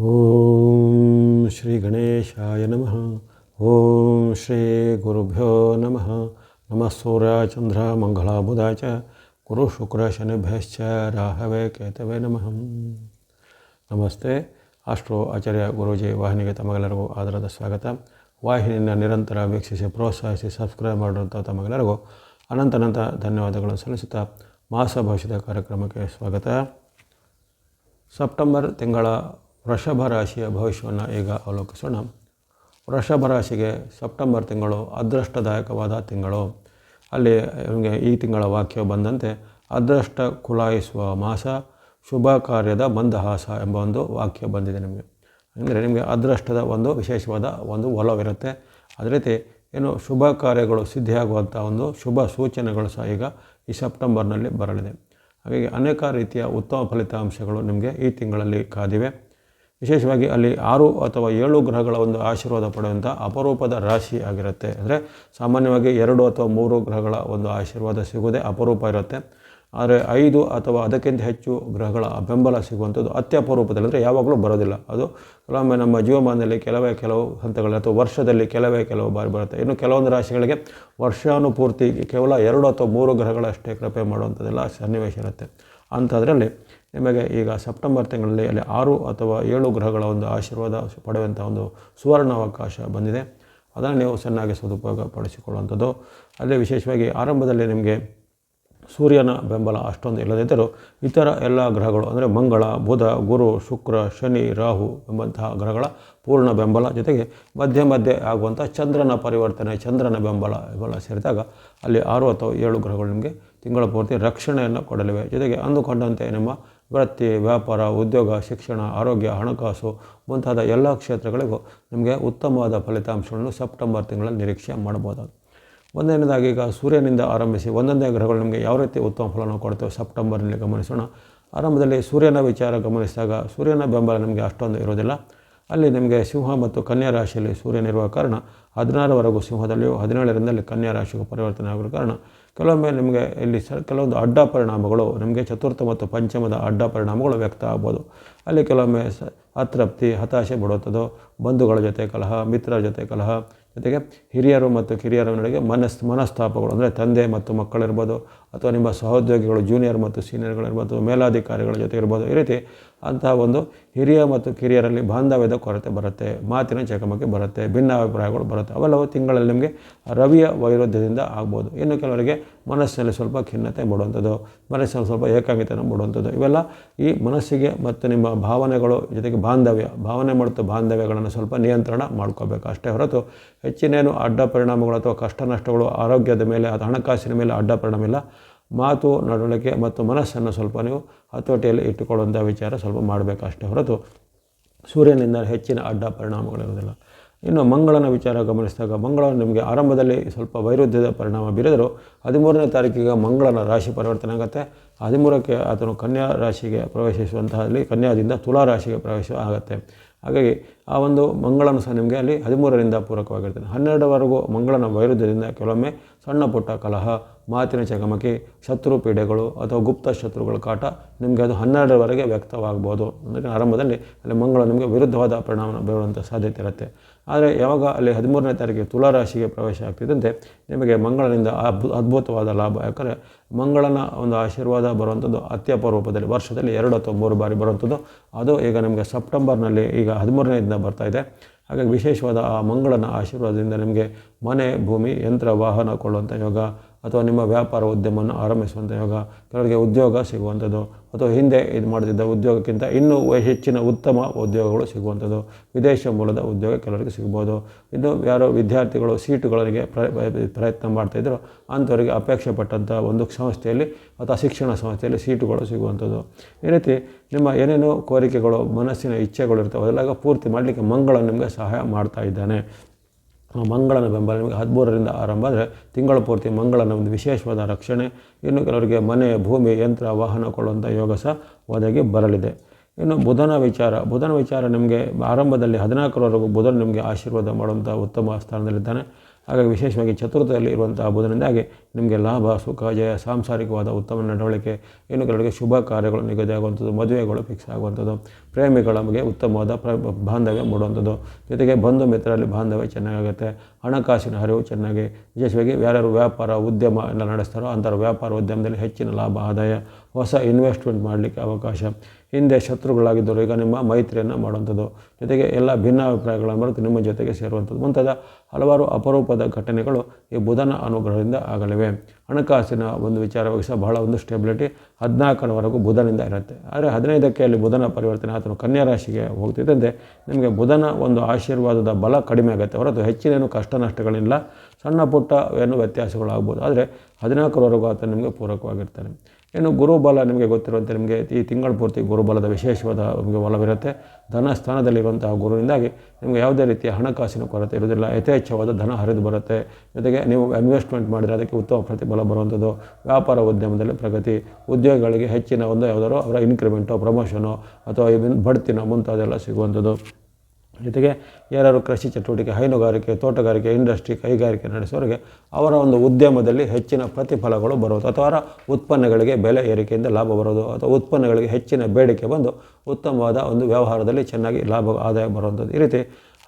ಓಂ ಶ್ರೀ ಗಣೇಶಾಯ ನಮಃ. ಓಂ ಶ್ರೀ ಗುರುಭ್ಯೋ ನಮಃ. ನಮಃ ಸೂರ್ಯ ಚಂದ್ರ ಮಂಗಳ ಬುಧ ಚ. ಗುರು ಶುಕ್ರ ಶನಿಭ್ಯಶ್ಚ ರಾಹವೇ ಕೇತವೇ ನಮಃ. ನಮಸ್ತೆ. ಅಷ್ಟು ಆಚಾರ್ಯ ಗುರೂಜಿ, ವಾಹಿನಿಗೆ ತಮಗೆಲ್ಲರಿಗೂ ಆಧಾರದ ಸ್ವಾಗತ. ವಾಹಿನಿಯನ್ನು ನಿರಂತರ ವೀಕ್ಷಿಸಿ, ಪ್ರೋತ್ಸಾಹಿಸಿ, ಸಬ್ಸ್ಕ್ರೈಬ್ ಮಾಡಿರುವಂಥ ತಮಗೆಲ್ಲರಿಗೂ ಅನಂತನಂತ ಅನಂತ ಧನ್ಯವಾದಗಳನ್ನು ಸಲ್ಲಿಸುತ್ತಾ ಮಾಸ ಭವಿಷ್ಯದ ಕಾರ್ಯಕ್ರಮಕ್ಕೆ ಸ್ವಾಗತ. ಸೆಪ್ಟೆಂಬರ್ ತಿಂಗಳ ವೃಷಭ ರಾಶಿಯ ಭವಿಷ್ಯವನ್ನು ಈಗ ಅವಲೋಕಿಸೋಣ. ವೃಷಭ ರಾಶಿಗೆ ಸೆಪ್ಟೆಂಬರ್ ತಿಂಗಳು ಅದೃಷ್ಟದಾಯಕವಾದ ತಿಂಗಳು. ಅಲ್ಲಿ ನಿಮಗೆ ಈ ತಿಂಗಳ ವಾಕ್ಯ ಬಂದಂತೆ ಅದೃಷ್ಟ ಕುಲಾಯಿಸುವ ಮಾಸ, ಶುಭ ಕಾರ್ಯದ ಮಂದಹಾಸ ಎಂಬ ಒಂದು ವಾಕ್ಯ ಬಂದಿದೆ ನಿಮಗೆ. ಅಂದರೆ ನಿಮಗೆ ಅದೃಷ್ಟದ ಒಂದು ವಿಶೇಷವಾದ ಒಂದು ಒಲವಿರುತ್ತೆ. ಅದೇ ರೀತಿ ಏನು ಶುಭ ಕಾರ್ಯಗಳು ಸಿದ್ಧಿಯಾಗುವಂಥ ಒಂದು ಶುಭ ಸೂಚನೆಗಳು ಸಹ ಈಗ ಈ ಸೆಪ್ಟೆಂಬರ್ನಲ್ಲಿ ಬರಲಿದೆ. ಹಾಗಾಗಿ ಅನೇಕ ರೀತಿಯ ಉತ್ತಮ ಫಲಿತಾಂಶಗಳು ನಿಮಗೆ ಈ ತಿಂಗಳಲ್ಲಿ ಕಾದಿವೆ. ವಿಶೇಷವಾಗಿ ಅಲ್ಲಿ ಆರು ಅಥವಾ ಏಳು ಗ್ರಹಗಳ ಒಂದು ಆಶೀರ್ವಾದ ಪಡೆಯುವಂಥ ಅಪರೂಪದ ರಾಶಿ ಆಗಿರುತ್ತೆ. ಅಂದರೆ ಸಾಮಾನ್ಯವಾಗಿ ಎರಡು ಅಥವಾ ಮೂರು ಗ್ರಹಗಳ ಒಂದು ಆಶೀರ್ವಾದ ಸಿಗೋದೇ ಅಪರೂಪ ಇರುತ್ತೆ. ಆದರೆ ಐದು ಅಥವಾ ಅದಕ್ಕಿಂತ ಹೆಚ್ಚು ಗ್ರಹಗಳ ಬೆಂಬಲ ಸಿಗುವಂಥದ್ದು ಅತ್ಯಪರೂಪದಲ್ಲಿ ಅಂದರೆ ಯಾವಾಗಲೂ ಬರೋದಿಲ್ಲ. ಅದು ಕೆಲವೊಮ್ಮೆ ನಮ್ಮ ಜೀವಮಾನದಲ್ಲಿ ಕೆಲವೇ ಕೆಲವು ಹಂತಗಳಲ್ಲಿ ಅಥವಾ ವರ್ಷದಲ್ಲಿ ಕೆಲವೇ ಕೆಲವು ಬಾರಿ ಬರುತ್ತೆ. ಇನ್ನು ಕೆಲವೊಂದು ರಾಶಿಗಳಿಗೆ ವರ್ಷಾನುಪೂರ್ತಿ ಕೇವಲ ಎರಡು ಅಥವಾ ಮೂರು ಗ್ರಹಗಳಷ್ಟೇ ಕೃಪೆ ಮಾಡುವಂಥದ್ದೆಲ್ಲ ಸನ್ನಿವೇಶ ಇರುತ್ತೆ. ಅಂಥದ್ರಲ್ಲಿ ನಿಮಗೆ ಈಗ ಸೆಪ್ಟೆಂಬರ್ ತಿಂಗಳಲ್ಲಿ ಅಲ್ಲಿ ಆರು ಅಥವಾ ಏಳು ಗ್ರಹಗಳ ಒಂದು ಆಶೀರ್ವಾದ ಪಡೆಯುವಂಥ ಒಂದು ಸುವರ್ಣ ಅವಕಾಶ ಬಂದಿದೆ. ಅದನ್ನು ನೀವು ಚೆನ್ನಾಗಿ ಸದುಪಯೋಗ ಪಡಿಸಿಕೊಳ್ಳುವಂಥದ್ದು ಅಲ್ಲೇ ವಿಶೇಷವಾಗಿ ಆರಂಭದಲ್ಲಿ ನಿಮಗೆ ಸೂರ್ಯನ ಬೆಂಬಲ ಅಷ್ಟೊಂದು ಇಲ್ಲದಿದ್ದರೂ ಇತರ ಎಲ್ಲ ಗ್ರಹಗಳು, ಅಂದರೆ ಮಂಗಳ, ಬುಧ, ಗುರು, ಶುಕ್ರ, ಶನಿ, ರಾಹು ಎಂಬಂತಹ ಗ್ರಹಗಳ ಪೂರ್ಣ ಬೆಂಬಲ ಜೊತೆಗೆ ಮಧ್ಯೆ ಮಧ್ಯೆ ಆಗುವಂಥ ಚಂದ್ರನ ಪರಿವರ್ತನೆ, ಚಂದ್ರನ ಬೆಂಬಲ ಇವೆಲ್ಲ ಸೇರಿದಾಗ ಅಲ್ಲಿ ಆರು ಅಥವಾ ಏಳು ಗ್ರಹಗಳು ನಿಮಗೆ ತಿಂಗಳ ಪೂರ್ತಿ ರಕ್ಷಣೆಯನ್ನು ಕೊಡಲಿವೆ. ಜೊತೆಗೆ ಅಂದುಕೊಂಡಂತೆ ನಿಮ್ಮ ವೃತ್ತಿ, ವ್ಯಾಪಾರ, ಉದ್ಯೋಗ, ಶಿಕ್ಷಣ, ಆರೋಗ್ಯ, ಹಣಕಾಸು ಮುಂತಾದ ಎಲ್ಲ ಕ್ಷೇತ್ರಗಳಿಗೂ ನಿಮಗೆ ಉತ್ತಮವಾದ ಫಲಿತಾಂಶಗಳನ್ನು ಸೆಪ್ಟೆಂಬರ್ ತಿಂಗಳಲ್ಲಿ ನಿರೀಕ್ಷೆ ಮಾಡಬಹುದಾಗಿದೆ. ಒಂದನೇದಾಗಿ ಈಗ ಸೂರ್ಯನಿಂದ ಆರಂಭಿಸಿ ಒಂದೊಂದೇ ಗ್ರಹಗಳು ನಿಮಗೆ ಯಾವ ರೀತಿ ಉತ್ತಮ ಫಲವನ್ನು ಕೊಡ್ತೇವೆ ಸೆಪ್ಟೆಂಬರ್ನಲ್ಲಿ ಗಮನಿಸೋಣ. ಆರಂಭದಲ್ಲಿ ಸೂರ್ಯನ ವಿಚಾರ ಗಮನಿಸಿದಾಗ ಸೂರ್ಯನ ಬೆಂಬಲ ನಮಗೆ ಅಷ್ಟೊಂದು ಇರೋದಿಲ್ಲ ಅಲ್ಲಿ ನಿಮಗೆ ಸಿಂಹ ಮತ್ತು ಕನ್ಯಾ ರಾಶಿಯಲ್ಲಿ ಸೂರ್ಯನಿರುವ ಕಾರಣ ಹದಿನಾರವರೆಗೂ ಸಿಂಹದಲ್ಲಿಯೂ ಹದಿನೇಳರಿಂದಲೇ ಕನ್ಯಾ ರಾಶಿಗೂ ಪರಿವರ್ತನೆ ಆಗಿರೋ ಕಾರಣ ಕೆಲವೊಮ್ಮೆ ನಿಮಗೆ ಇಲ್ಲಿ ಸ ಕೆಲವೊಂದು ಅಡ್ಡ ಪರಿಣಾಮಗಳು, ನಿಮಗೆ ಚತುರ್ಥ ಮತ್ತು ಪಂಚಮದ ಅಡ್ಡ ಪರಿಣಾಮಗಳು ವ್ಯಕ್ತ ಆಗ್ಬೋದು. ಅಲ್ಲಿ ಕೆಲವೊಮ್ಮೆ ಸ ಅತೃಪ್ತಿ, ಹತಾಶೆ ಬಿಡುವಂಥದ್ದು ಬಂಧುಗಳ ಜೊತೆ ಕಲಹ ಮಿತ್ರರ ಜೊತೆ ಕಲಹ ಜೊತೆಗೆ ಹಿರಿಯರು ಮತ್ತು ಕಿರಿಯರ ನಡುವೆ ಮನಸ್ ಮನಸ್ತಾಪಗಳು ಅಂದರೆ ತಂದೆ ಮತ್ತು ಮಕ್ಕಳಿರ್ಬೋದು ಅಥವಾ ನಿಮ್ಮ ಸಹೋದ್ಯೋಗಿಗಳು ಜೂನಿಯರ್ ಮತ್ತು ಸೀನಿಯರ್ಗಳಿರ್ಬೋದು ಮೇಲಾಧಿಕಾರಿಗಳ ಜೊತೆ ಇರ್ಬೋದು, ಈ ರೀತಿ ಅಂತಹ ಒಂದು ಹಿರಿಯ ಮತ್ತು ಕಿರಿಯರಲ್ಲಿ ಬಾಂಧವ್ಯದ ಕೊರತೆ ಬರುತ್ತೆ, ಮಾತಿನ ಚಕಮಕಿ ಬರುತ್ತೆ, ಭಿನ್ನಾಭಿಪ್ರಾಯಗಳು ಬರುತ್ತೆ. ಅವೆಲ್ಲವೂ ತಿಂಗಳಲ್ಲಿ ನಿಮಗೆ ರವಿಯ ವೈರುಧ್ಯದಿಂದ ಆಗ್ಬೋದು. ಇನ್ನು ಕೆಲವರಿಗೆ ಮನಸ್ಸಿನಲ್ಲಿ ಸ್ವಲ್ಪ ಖಿನ್ನತೆ ಮೂಡುವಂಥದ್ದು, ಮನಸ್ಸಿನಲ್ಲಿ ಸ್ವಲ್ಪ ಏಕಾಂಗಿತನ ಮೂಡುವಂಥದ್ದು. ಇವೆಲ್ಲ ಈ ಮನಸ್ಸಿಗೆ ಮತ್ತು ನಿಮ್ಮ ಭಾವನೆಗಳು ಜೊತೆಗೆ ಬಾಂಧವ್ಯ, ಭಾವನೆ ಮತ್ತು ಬಾಂಧವ್ಯಗಳನ್ನು ಸ್ವಲ್ಪ ನಿಯಂತ್ರಣ ಮಾಡ್ಕೋಬೇಕು. ಅಷ್ಟೇ ಹೊರತು ಹೆಚ್ಚಿನೇನು ಅಡ್ಡ ಪರಿಣಾಮಗಳು ಅಥವಾ ಕಷ್ಟ ನಷ್ಟಗಳು, ಆರೋಗ್ಯದ ಮೇಲೆ ಅಥವಾ ಹಣಕಾಸಿನ ಮೇಲೆ ಅಡ್ಡ ಪರಿಣಾಮ ಇಲ್ಲ. ಮಾತು, ನಡವಳಿಕೆ ಮತ್ತು ಮನಸ್ಸನ್ನು ಸ್ವಲ್ಪ ನೀವು ಹತೋಟಿಯಲ್ಲಿ ಇಟ್ಟುಕೊಳ್ಳುವಂಥ ವಿಚಾರ ಸ್ವಲ್ಪ ಮಾಡಬೇಕಷ್ಟೇ ಹೊರತು ಸೂರ್ಯನಿಂದ ಹೆಚ್ಚಿನ ಅಡ್ಡ ಪರಿಣಾಮಗಳಿರೋದಿಲ್ಲ ಇನ್ನು ಮಂಗಳನ ವಿಚಾರ ಗಮನಿಸಿದಾಗ ಮಂಗಳ ನಿಮಗೆ ಆರಂಭದಲ್ಲಿ ಸ್ವಲ್ಪ ವೈರುಧ್ಯದ ಪರಿಣಾಮ ಬೀರಿದರೂ ಹದಿಮೂರನೇ ತಾರೀಕಿಗೆ ಮಂಗಳನ ರಾಶಿ ಪರಿವರ್ತನೆ ಆಗುತ್ತೆ. ಹದಿಮೂರಕ್ಕೆ ಆತನು ಕನ್ಯಾ ರಾಶಿಗೆ ಪ್ರವೇಶಿಸುವಂತಹಲ್ಲಿ ಕನ್ಯಾದಿಂದ ತುಲಾ ರಾಶಿಗೆ ಪ್ರವೇಶ ಆಗುತ್ತೆ. ಹಾಗಾಗಿ ಆ ಒಂದು ಮಂಗಳನು ಸಹ ನಿಮಗೆ ಅಲ್ಲಿ ಹದಿಮೂರರಿಂದ ಪೂರಕವಾಗಿರ್ತದೆ. ಹನ್ನೆರಡವರೆಗೂ ಮಂಗಳನ ವೈರುಧ್ಯದಿಂದ ಕೆಲವೊಮ್ಮೆ ಸಣ್ಣ ಪುಟ್ಟ ಕಲಹ ಮಾತಿನ ಚಕಮಕಿ, ಶತ್ರು ಪೀಡೆಗಳು ಅಥವಾ ಗುಪ್ತ ಶತ್ರುಗಳ ಕಾಟ ನಿಮಗೆ ಅದು ಹನ್ನೆರಡರವರೆಗೆ ವ್ಯಕ್ತವಾಗ್ಬೋದು. ಅಂದರೆ ಆರಂಭದಲ್ಲಿ ಅಲ್ಲಿ ಮಂಗಳ ನಿಮಗೆ ವಿರುದ್ಧವಾದ ಪರಿಣಾಮ ಬೀರುವಂಥ ಸಾಧ್ಯತೆ ಇರುತ್ತೆ. ಆದರೆ ಯಾವಾಗ ಅಲ್ಲಿ ಹದಿಮೂರನೇ ತಾರೀಕಿಗೆ ತುಲಾರಾಶಿಗೆ ಪ್ರವೇಶ ಆಗ್ತಿದ್ದಂತೆ ನಿಮಗೆ ಮಂಗಳನಿಂದ ಅದ್ಭು ಅದ್ಭುತವಾದ ಲಾಭ. ಯಾಕಂದರೆ ಮಂಗಳನ ಒಂದು ಆಶೀರ್ವಾದ ಬರುವಂಥದ್ದು ಅತ್ಯಪರೂಪದಲ್ಲಿ ವರ್ಷದಲ್ಲಿ ಎರಡು ಅಥವಾ ಮೂರು ಬಾರಿ ಬರುವಂಥದ್ದು ಅದು ಈಗ ನಿಮಗೆ ಸೆಪ್ಟೆಂಬರ್ನಲ್ಲಿ ಈಗ ಹದಿಮೂರನೇದಿಂದ ಬರ್ತಾ ಇದೆ. ಹಾಗಾಗಿ ವಿಶೇಷವಾದ ಆ ಮಂಗಳನ ಆಶೀರ್ವಾದದಿಂದ ನಿಮಗೆ ಮನೆ, ಭೂಮಿ, ಯಂತ್ರ, ವಾಹನ ಕೊಳ್ಳುವಂಥ ಯೋಗ ಅಥವಾ ನಿಮ್ಮ ವ್ಯಾಪಾರ ಉದ್ಯಮವನ್ನು ಆರಂಭಿಸುವಂಥ ಯೋಗ, ಕೆಲವರಿಗೆ ಉದ್ಯೋಗ ಸಿಗುವಂಥದ್ದು, ಅಥವಾ ಹಿಂದೆ ಇದು ಮಾಡುತ್ತಿದ್ದ ಉದ್ಯೋಗಕ್ಕಿಂತ ಇನ್ನೂ ಹೆಚ್ಚಿನ ಉತ್ತಮ ಉದ್ಯೋಗಗಳು ಸಿಗುವಂಥದ್ದು, ವಿದೇಶ ಮೂಲದ ಉದ್ಯೋಗ ಕೆಲವರಿಗೆ ಸಿಗ್ಬೋದು. ಇನ್ನು ಯಾರೋ ವಿದ್ಯಾರ್ಥಿಗಳು ಸೀಟುಗಳಿಗೆ ಪ್ರಯತ್ನ ಮಾಡ್ತಾಯಿದ್ರು ಅಂಥವರಿಗೆ ಅಪೇಕ್ಷೆ ಪಟ್ಟಂಥ ಒಂದು ಸಂಸ್ಥೆಯಲ್ಲಿ ಅಥವಾ ಶಿಕ್ಷಣ ಸಂಸ್ಥೆಯಲ್ಲಿ ಸೀಟುಗಳು ಸಿಗುವಂಥದ್ದು. ಈ ರೀತಿ ನಿಮ್ಮ ಏನೇನೋ ಕೋರಿಕೆಗಳು, ಮನಸ್ಸಿನ ಇಚ್ಛೆಗಳು ಇರ್ತವೆ, ಅದೆಲ್ಲ ಪೂರ್ತಿ ಮಾಡಲಿಕ್ಕೆ ಮಂಗಳ ನಿಮಗೆ ಸಹಾಯ ಮಾಡ್ತಾ ಇದ್ದಾನೆ. ಮಂಗಳನ ಬೆಂಬಲ ನಿಮಗೆ ಹದಿಮೂರರಿಂದ ಆರಂಭ. ಆದರೆ ತಿಂಗಳ ಪೂರ್ತಿ ಮಂಗಳನ ಒಂದು ವಿಶೇಷವಾದ ರಕ್ಷಣೆ. ಇನ್ನು ಕೆಲವರಿಗೆ ಮನೆ, ಭೂಮಿ, ಯಂತ್ರ, ವಾಹನ ಕೊಡುವಂಥ ಯೋಗ ಸಹ ಒದಗಿ ಬರಲಿದೆ. ಇನ್ನು ಬುಧನ ವಿಚಾರ. ಬುಧನ ವಿಚಾರ ನಿಮಗೆ ಆರಂಭದಲ್ಲಿ ಹದಿನಾಲ್ಕರವರೆಗೂ ಬುಧನ ನಿಮಗೆ ಆಶೀರ್ವಾದ ಮಾಡುವಂಥ ಉತ್ತಮ ಸ್ಥಾನದಲ್ಲಿದ್ದಾನೆ. ಹಾಗಾಗಿ ವಿಶೇಷವಾಗಿ ಚತುರ್ಥದಲ್ಲಿ ಇರುವಂತಹ ಬುಧನಿಂದಾಗಿ ನಿಮಗೆ ಲಾಭ, ಸುಖ, ಜಯ, ಸಾಂಸಾರಿಕವಾದ ಉತ್ತಮ ನಡವಳಿಕೆ, ಇನ್ನು ಕೆಲವರಿಗೆ ಶುಭ ಕಾರ್ಯಗಳು ನಿಗದಿಯಾಗುವಂಥದ್ದು ಮದುವೆಗಳು ಫಿಕ್ಸ್ ಆಗುವಂಥದ್ದು, ಪ್ರೇಮಿಗಳ ನಮಗೆ ಉತ್ತಮವಾದ ಪ್ರ, ಬಾಂಧವ್ಯ ಮೂಡುವಂಥದ್ದು. ಜೊತೆಗೆ ಬಂಧು ಮಿತ್ರರಲ್ಲಿ ಬಾಂಧವ್ಯ ಚೆನ್ನಾಗಾಗುತ್ತೆ, ಹಣಕಾಸಿನ ಹರಿವು ಚೆನ್ನಾಗಿ, ವಿಶೇಷವಾಗಿ ಯಾರ್ಯಾರು ವ್ಯಾಪಾರ, ಉದ್ಯಮ ಎಲ್ಲ ನಡೆಸ್ತಾರೋ ಅಂಥರ ವ್ಯಾಪಾರ ಉದ್ಯಮದಲ್ಲಿ ಹೆಚ್ಚಿನ ಲಾಭ, ಆದಾಯ, ಹೊಸ ಇನ್ವೆಸ್ಟ್ಮೆಂಟ್ ಮಾಡಲಿಕ್ಕೆ ಅವಕಾಶ. ಹಿಂದೆ ಶತ್ರುಗಳಾಗಿದ್ದರು. ಈಗ ನಿಮ್ಮ ಮೈತ್ರಿಯನ್ನು ಮಾಡುವಂಥದ್ದು, ಜೊತೆಗೆ ಎಲ್ಲ ಭಿನ್ನಾಭಿಪ್ರಾಯಗಳನ್ನು ಮರೆತು ನಿಮ್ಮ ಜೊತೆಗೆ ಸೇರುವಂಥದ್ದು. ಮುಂತಾದ ಹಲವಾರು ಅಪರೂಪದ ಘಟನೆಗಳು ಈ ಬುಧನ ಅನುಗ್ರಹದಿಂದ ಆಗಲಿವೆ. ಹಣಕಾಸಿನ ಒಂದು ವಿಚಾರವಾಗಿ ಸಹ ಬಹಳ ಒಂದು ಸ್ಟೆಬಿಲಿಟಿ ಹದಿನಾಲ್ಕರವರೆಗೂ ಬುಧನಿಂದ ಇರುತ್ತೆ. ಆದರೆ ಹದಿನೈದಕ್ಕೆ ಅಲ್ಲಿ ಬುಧನ ಪರಿವರ್ತನೆ, ಆತನು ಕನ್ಯಾ ರಾಶಿಗೆ ಹೋಗ್ತಿದ್ದಂತೆ ನಿಮಗೆ ಬುಧನ ಒಂದು ಆಶೀರ್ವಾದದ ಬಲ ಕಡಿಮೆ ಆಗುತ್ತೆ. ಹೊರತು ಹೆಚ್ಚಿನೇನು ಕಷ್ಟ ನಷ್ಟಗಳಿಲ್ಲ, ಸಣ್ಣ ಪುಟ್ಟ ಏನು ವ್ಯತ್ಯಾಸಗಳಾಗ್ಬೋದು. ಆದರೆ ಹದಿನಾಲ್ಕರವರೆಗೂ ಆತ ನಿಮಗೆ ಪೂರಕವಾಗಿರ್ತಾನೆ. ಇನ್ನು ಗುರುಬಲ ನಿಮಗೆ ಗೊತ್ತಿರುವಂತೆ ನಿಮಗೆ ಈ ತಿಂಗಳ ಪೂರ್ತಿ ಗುರುಬಲದ ವಿಶೇಷವಾದ ನಿಮಗೆ ಒಲವಿರುತ್ತೆ. ಧನ ಸ್ಥಾನದಲ್ಲಿರುವಂತಹ ಗುರುವಿನಿಂದಾಗಿ ನಿಮಗೆ ಯಾವುದೇ ರೀತಿಯ ಹಣಕಾಸಿನ ಕೊರತೆ ಇರುವುದಿಲ್ಲ. ಯಥೇಚ್ಛವಾದ ಧನ ಹರಿದು ಬರುತ್ತೆ. ಜೊತೆಗೆ ನೀವು ಇನ್ವೆಸ್ಟ್ಮೆಂಟ್ ಮಾಡಿದರೆ ಅದಕ್ಕೆ ಉತ್ತಮ ಪ್ರತಿಫಲ ಬರುವಂಥದ್ದು. ವ್ಯಾಪಾರ ಉದ್ಯಮದಲ್ಲಿ ಪ್ರಗತಿ, ಉದ್ಯೋಗಗಳಿಗೆ ಹೆಚ್ಚಿನ ಒಂದು ಯಾವುದಾದ್ರು ಅವರ ಇನ್ಕ್ರಿಮೆಂಟೋ ಪ್ರಮೋಷನೋ ಅಥವಾ ಬಡ್ತಿನೋ ಮುಂತಾದೆಲ್ಲ ಸಿಗುವಂಥದ್ದು. ಜೊತೆಗೆ ಯಾರು ಕೃಷಿ ಚಟುವಟಿಕೆ, ಹೈನುಗಾರಿಕೆ, ತೋಟಗಾರಿಕೆ, ಇಂಡಸ್ಟ್ರಿ, ಕೈಗಾರಿಕೆ ನಡೆಸೋರಿಗೆ ಅವರ ಒಂದು ಉದ್ಯಮದಲ್ಲಿ ಹೆಚ್ಚಿನ ಪ್ರತಿಫಲಗಳು ಬರೋದು ಅಥವಾ ಅವರ ಉತ್ಪನ್ನಗಳಿಗೆ ಬೆಲೆ ಏರಿಕೆಯಿಂದ ಲಾಭ ಬರೋದು ಅಥವಾ ಉತ್ಪನ್ನಗಳಿಗೆ ಹೆಚ್ಚಿನ ಬೇಡಿಕೆ ಬಂದು ಉತ್ತಮವಾದ ಒಂದು ವ್ಯವಹಾರದಲ್ಲಿ ಚೆನ್ನಾಗಿ ಲಾಭ, ಆದಾಯ ಬರುವಂಥದ್ದು. ಈ ರೀತಿ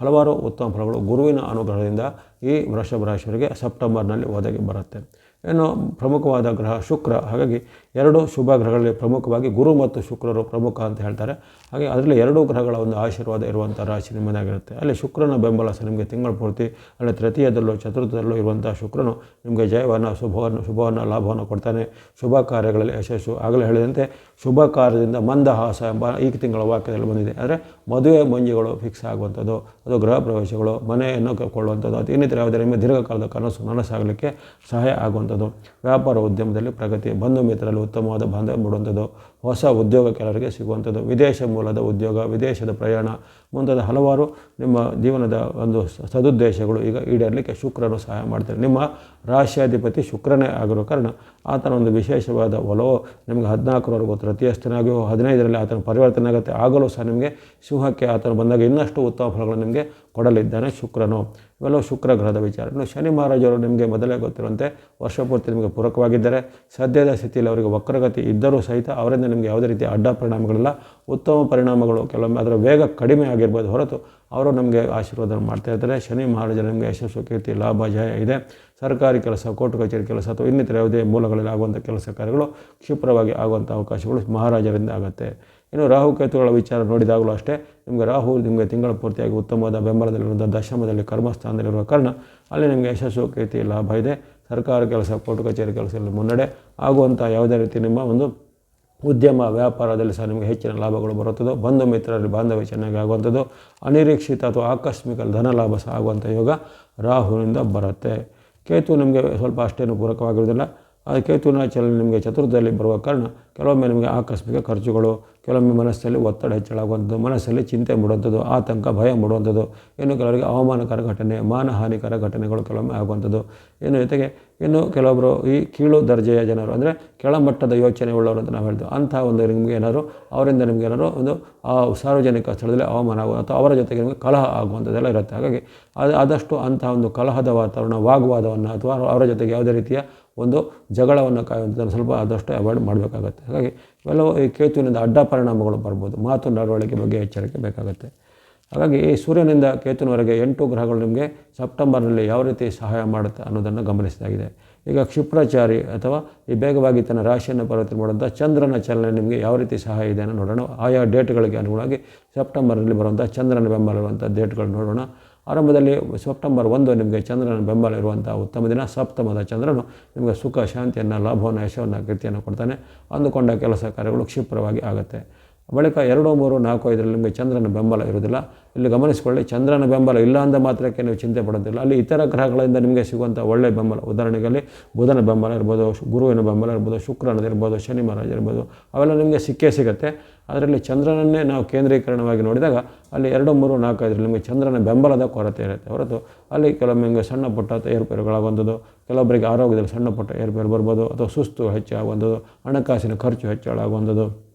ಹಲವಾರು ಉತ್ತಮ ಫಲಗಳು ಗುರುವಿನ ಅನುಗ್ರಹದಿಂದ ಈ ವೃಷಭ ರಾಶಿಯವರಿಗೆ ಸೆಪ್ಟೆಂಬರ್ನಲ್ಲಿ ಒದಗಿ ಬರುತ್ತೆ. ಇನ್ನು ಪ್ರಮುಖವಾದ ಗ್ರಹ ಶುಕ್ರ. ಹಾಗಾಗಿ ಎರಡು ಶುಭ ಗ್ರಹಗಳಲ್ಲಿ ಪ್ರಮುಖವಾಗಿ ಗುರು ಮತ್ತು ಶುಕ್ರರು ಪ್ರಮುಖ ಅಂತ ಹೇಳ್ತಾರೆ. ಹಾಗೆ ಅದರಲ್ಲಿ ಎರಡು ಗ್ರಹಗಳ ಒಂದು ಆಶೀರ್ವಾದ ಇರುವಂಥ ರಾಶಿ ನಿಮ್ಮದಾಗಿರುತ್ತೆ. ಅಲ್ಲಿ ಶುಕ್ರನ ಬೆಂಬಲ ಸಹ ನಿಮಗೆ ತಿಂಗಳ ಪೂರ್ತಿ, ಅಲ್ಲಿ ತೃತೀಯದಲ್ಲೂ ಚತುರ್ಥದಲ್ಲೂ ಇರುವಂಥ ಶುಕ್ರನು ನಿಮಗೆ ಜಯವನ್ನು, ಶುಭವನ್ನು ಶುಭವನ್ನು, ಲಾಭವನ್ನು ಕೊಡ್ತಾನೆ. ಶುಭ ಕಾರ್ಯಗಳಲ್ಲಿ ಯಶಸ್ಸು ಆಗಲೇ ಹೇಳಿದಂತೆ ಶುಭ ಕಾರ್ಯದಿಂದ ಮಂದಹಾಸ ಎಂಬ ಈ ತಿಂಗಳ ವಾಕ್ಯದಲ್ಲಿ ಬಂದಿದೆ. ಆದರೆ ಮದುವೆ ಮಂಜುಗಳು ಫಿಕ್ಸ್ ಆಗುವಂಥದ್ದು, ಅದು ಗೃಹ ಪ್ರವೇಶಗಳು, ಮನೆಯನ್ನು ಕೊಳ್ಳುವಂಥದ್ದು ಅದು ಇನ್ನಿತರ ಯಾವುದೇ ನಿಮ್ಮ ದೀರ್ಘಕಾಲದ ಕನಸು ನನಸಾಗಲಿಕ್ಕೆ ಸಹಾಯ ಆಗುವಂಥದ್ದು. ವ್ಯಾಪಾರ ಉದ್ಯಮದಲ್ಲಿ ಪ್ರಗತಿ, ಬಂಧು ಮಿತ್ರರಲ್ಲಿ ಉತ್ತಮವಾದ ಬಾಂಧವ್ಯ ಮೂಡುವಂಥದ್ದು. ಹೊಸ ಉದ್ಯೋಗ ಕೆಲವರಿಗೆ ಸಿಗುವಂಥದ್ದು. ವಿದೇಶ ಮೂಲದ ಉದ್ಯೋಗ, ವಿದೇಶದ ಪ್ರಯಾಣ ಮುಂತಾದ ಹಲವಾರು ನಿಮ್ಮ ಜೀವನದ ಒಂದು ಸದುದ್ದೇಶಗಳು ಈಗ ಈಡೇರಲಿಕ್ಕೆ ಶುಕ್ರನು ಸಹಾಯ ಮಾಡ್ತಾರೆ. ನಿಮ್ಮ ರಾಶಿಯಾಧಿಪತಿ ಶುಕ್ರನೇ ಆಗಿರೋ ಕಾರಣ ಆತನ ಒಂದು ವಿಶೇಷವಾದ ಒಲವು ನಿಮಗೆ ಹದಿನಾಲ್ಕರವರೆಗೂ ತೃತೀಯಸ್ಥನಾಗಿಯೋ ಹದಿನೈದರಲ್ಲಿ ಆತನ ಪರಿವರ್ತನೆ ಆಗುತ್ತೆ. ಆಗಲೂ ಸಹ ನಿಮಗೆ ಸಿಂಹಕ್ಕೆ ಆತನ ಬಂದಾಗ ಇನ್ನಷ್ಟು ಉತ್ತಮ ಫಲಗಳು ನಿಮಗೆ ಕೊಡಲಿದ್ದಾನೆ ಶುಕ್ರನು. ಇವೆಲ್ಲವೂ ಶುಕ್ರ ಗ್ರಹದ ವಿಚಾರ. ಇನ್ನು ಶನಿ ಮಹಾರಾಜರು ನಿಮಗೆ ಮೊದಲೇ ಗೊತ್ತಿರುವಂತೆ ವರ್ಷಪೂರ್ತಿ ನಿಮಗೆ ಪೂರಕವಾಗಿದ್ದಾರೆ. ಸದ್ಯದ ಸ್ಥಿತಿಯಲ್ಲಿ ಅವರಿಗೆ ವಕ್ರಗತಿ ಇದ್ದರೂ ಸಹಿತ ಅವರಿಂದ ನಿಮಗೆ ಯಾವುದೇ ರೀತಿಯ ಅಡ್ಡ ಪರಿಣಾಮಗಳಿಲ್ಲ ಉತ್ತಮ ಪರಿಣಾಮಗಳು, ಕೆಲವೊಮ್ಮೆ ಅದರ ವೇಗ ಕಡಿಮೆ ಆಗಿರ್ಬೋದು ಹೊರತು ಅವರು ನಮಗೆ ಆಶೀರ್ವಾದ ಮಾಡ್ತಾ ಇರ್ತಾರೆ. ಶನಿ ಮಹಾರಾಜರು ನಿಮಗೆ ಯಶಸ್ಸು, ಕೀರ್ತಿ, ಲಾಭ, ಜಯ ಇದೆ. ಸರ್ಕಾರಿ ಕೆಲಸ, ಕೋರ್ಟ್ ಕಚೇರಿ ಕೆಲಸ ಅಥವಾ ಇನ್ನಿತರ ಯಾವುದೇ ಮೂಲಗಳಲ್ಲಿ ಆಗುವಂಥ ಕೆಲಸ ಕಾರ್ಯಗಳು ಕ್ಷಿಪ್ರವಾಗಿ ಆಗುವಂಥ ಅವಕಾಶಗಳು ಮಹಾರಾಜರಿಂದ ಆಗುತ್ತೆ. ಇನ್ನು ರಾಹುಕೇತುಗಳ ವಿಚಾರ ನೋಡಿದಾಗಲೂ ಅಷ್ಟೇ, ನಿಮಗೆ ರಾಹು ನಿಮಗೆ ತಿಂಗಳ ಪೂರ್ತಿಯಾಗಿ ಉತ್ತಮವಾದ ಬೆಂಬಲದಲ್ಲಿರುವಂಥ ದಶಮದಲ್ಲಿ ಕರ್ಮಸ್ಥಾನದಲ್ಲಿರುವ ಕಾರಣ ಅಲ್ಲಿ ನಿಮಗೆ ಯಶಸ್ಸು, ಕೀರ್ತಿ, ಲಾಭ ಇದೆ. ಸರ್ಕಾರ ಕೆಲಸ, ಕೋರ್ಟ್ ಕಚೇರಿ ಕೆಲಸದಲ್ಲಿ ಮುನ್ನಡೆ ಆಗುವಂಥ ಯಾವುದೇ ರೀತಿ ನಿಮ್ಮ ಒಂದು ಉದ್ಯಮ ವ್ಯಾಪಾರದಲ್ಲಿ ಸಹ ನಿಮಗೆ ಹೆಚ್ಚಿನ ಲಾಭಗಳು ಬರುತ್ತದೋ ಬಂಧು ಮಿತ್ರರಲ್ಲಿ ಬಾಂಧವ್ಯ ಚೆನ್ನಾಗಿ ಆಗುವಂಥದ್ದು, ಅನಿರೀಕ್ಷಿತ ಅಥವಾ ಆಕಸ್ಮಿಕ ಧನ ಲಾಭ ಸಹ ಆಗುವಂಥ ಯೋಗ ರಾಹುವಿನಿಂದ ಬರುತ್ತೆ. ಕೇತು ನಿಮಗೆ ಸ್ವಲ್ಪ ಅಷ್ಟೇನು ಪೂರಕವಾಗಿರುವುದಿಲ್ಲ. ಆ ಕೇತುವಿನ ಚಲನೆ ನಿಮಗೆ ಚತುರ್ಥದಲ್ಲಿ ಬರುವ ಕಾರಣ ಕೆಲವೊಮ್ಮೆ ನಿಮಗೆ ಆಕಸ್ಮಿಕ ಖರ್ಚುಗಳು ಕೆಲವೊಮ್ಮೆ ಮನಸ್ಸಲ್ಲಿ ಒತ್ತಡ ಹೆಚ್ಚಳಾಗುವಂಥದ್ದು, ಮನಸ್ಸಲ್ಲಿ ಚಿಂತೆ ಮೂಡುವಂಥದ್ದು, ಆತಂಕ, ಭಯ ಮೂಡುವಂಥದ್ದು, ಇನ್ನು ಕೆಲವರಿಗೆ ಅವಮಾನಕರ ಘಟನೆ, ಮಾನಹಾನಿಕರ ಘಟನೆಗಳು ಕೆಲವೊಮ್ಮೆ ಆಗುವಂಥದ್ದು. ಇನ್ನು ಜೊತೆಗೆ ಇನ್ನು ಕೆಲವೊಬ್ಬರು ಈ ಕೀಳು ದರ್ಜೆಯ ಜನರು ಅಂದರೆ ಕೆಳಮಟ್ಟದ ಯೋಚನೆ ಉಳ್ಳವರು ಅಂತ ನಾವು ಹೇಳ್ತೀವಿ. ಅಂಥ ಒಂದು ನಿಮಗೆ ಏನಾದ್ರು, ಅವರಿಂದ ನಿಮಗೆ ಏನಾದ್ರು ಒಂದು, ಆ ಸಾರ್ವಜನಿಕ ಸ್ಥಳದಲ್ಲಿ ಅವಮಾನ ಆಗುವ ಅಥವಾ ಅವರ ಜೊತೆಗೆ ನಿಮಗೆ ಕಲಹ ಆಗುವಂಥದ್ದೆಲ್ಲ ಇರುತ್ತೆ. ಹಾಗಾಗಿ ಅದು ಆದಷ್ಟು ಅಂಥ ಒಂದು ಕಲಹದ ವಾತಾವರಣ ವಾಗ್ವಾದವನ್ನು ಅಥವಾ ಅವರ ಜೊತೆಗೆ ಯಾವುದೇ ರೀತಿಯ ಒಂದು ಜಗಳವನ್ನು ಕಾಯುವಂಥದ್ದು ಸ್ವಲ್ಪ ಆದಷ್ಟು ಅವಾಯ್ಡ್ ಮಾಡಬೇಕಾಗತ್ತೆ. ಹಾಗಾಗಿ ಇವೆಲ್ಲವೂ ಈ ಕೇತುವಿನಿಂದ ಅಡ್ಡ ಪರಿಣಾಮಗಳು ಬರ್ಬೋದು. ಮಾತು ನಡವಳಿಕೆ ಬಗ್ಗೆ ಎಚ್ಚರಿಕೆ ಬೇಕಾಗುತ್ತೆ. ಹಾಗಾಗಿ ಈ ಸೂರ್ಯನಿಂದ ಕೇತುವಿನವರೆಗೆ ಎಂಟು ಗ್ರಹಗಳು ನಿಮಗೆ ಸೆಪ್ಟೆಂಬರ್ನಲ್ಲಿ ಯಾವ ರೀತಿ ಸಹಾಯ ಮಾಡುತ್ತೆ ಅನ್ನೋದನ್ನು ಗಮನಿಸಿದಾಗಿದೆ. ಈಗ ಕ್ಷಿಪ್ರಾಚಾರಿ ಅಥವಾ ಈ ಬೇಗವಾಗಿ ತನ್ನ ರಾಶಿಯನ್ನು ಪರಿವರ್ತನೆ ಮಾಡುವಂಥ ಚಂದ್ರನ ಚಲನೆ ನಿಮಗೆ ಯಾವ ರೀತಿ ಸಹಾಯ ಇದೆ ಅನ್ನೋ ನೋಡೋಣ. ಆಯಾ ಡೇಟ್ಗಳಿಗೆ ಅನುಗುಣವಾಗಿ ಸೆಪ್ಟೆಂಬರ್ನಲ್ಲಿ ಬರುವಂಥ ಚಂದ್ರನ ಬೆಂಬಲ ಇರುವಂಥ ಡೇಟ್ಗಳು ನೋಡೋಣ. ಆರಂಭದಲ್ಲಿ ಸೆಪ್ಟೆಂಬರ್ ಒಂದು ನಿಮಗೆ ಚಂದ್ರನ ಬೆಂಬಲ ಇರುವಂಥ ಉತ್ತಮ ದಿನ. ಸಪ್ತಮದ ಚಂದ್ರನು ನಿಮಗೆ ಸುಖ, ಶಾಂತಿಯನ್ನು, ಲಾಭವನ್ನು, ಯಶವನ್ನು, ಕೀರ್ತಿಯನ್ನು ಕೊಡ್ತಾನೆ. ಅಂದುಕೊಂಡ ಕೆಲಸ ಕಾರ್ಯಗಳು ಕ್ಷಿಪ್ರವಾಗಿ ಆಗುತ್ತೆ. ಬಳಿಕ ಎರಡು, ಮೂರು, ನಾಲ್ಕು, ಐದರಲ್ಲಿ ನಿಮಗೆ ಚಂದ್ರನ ಬೆಂಬಲ ಇರುವುದಿಲ್ಲ. ಇಲ್ಲಿ ಗಮನಿಸಿಕೊಳ್ಳಿ, ಚಂದ್ರನ ಬೆಂಬಲ ಇಲ್ಲ ಅಂದ ಮಾತ್ರಕ್ಕೆ ನೀವು ಚಿಂತೆ ಪಡೋದಿಲ್ಲ. ಅಲ್ಲಿ ಇತರ ಗ್ರಹಗಳಿಂದ ನಿಮಗೆ ಸಿಗುವಂಥ ಒಳ್ಳೆಯ ಬೆಂಬಲ, ಉದಾಹರಣೆಗೆ ಬುಧನ ಬೆಂಬಲ ಇರ್ಬೋದು, ಗುರುವಿನ ಬೆಂಬಲ ಇರ್ಬೋದು, ಶುಕ್ರನದಿರ್ಬೋದು, ಶನಿ ಮಹಾರಾಜ ಇರ್ಬೋದು, ಅವೆಲ್ಲ ನಿಮಗೆ ಸಿಕ್ಕೇ ಸಿಗುತ್ತೆ. ಅದರಲ್ಲಿ ಚಂದ್ರನನ್ನೇ ನಾವು ಕೇಂದ್ರೀಕರಣವಾಗಿ ನೋಡಿದಾಗ ಅಲ್ಲಿ ಎರಡು, ಮೂರು, ನಾಲ್ಕು ಐದರಲ್ಲಿ ನಿಮಗೆ ಚಂದ್ರನ ಬೆಂಬಲದ ಕೊರತೆ ಇರುತ್ತೆ. ಹೊರತು ಅಲ್ಲಿ ಕೆಲವೊಮ್ಮೆ ಸಣ್ಣ ಪುಟ್ಟ ಏರುಪೇರುಗಳಾಗುವಂಥದ್ದು ಕೆಲವೊಬ್ಬರಿಗೆ ಆರೋಗ್ಯದಲ್ಲಿ ಸಣ್ಣ ಪುಟ್ಟ ಏರುಪೇರು ಬರ್ಬೋದು ಅಥವಾ ಸುಸ್ತು ಹೆಚ್ಚಾಗುವಂಥದ್ದು ಹಣಕಾಸಿನ ಖರ್ಚು ಹೆಚ್ಚಳಾಗುವಂಥದ್ದು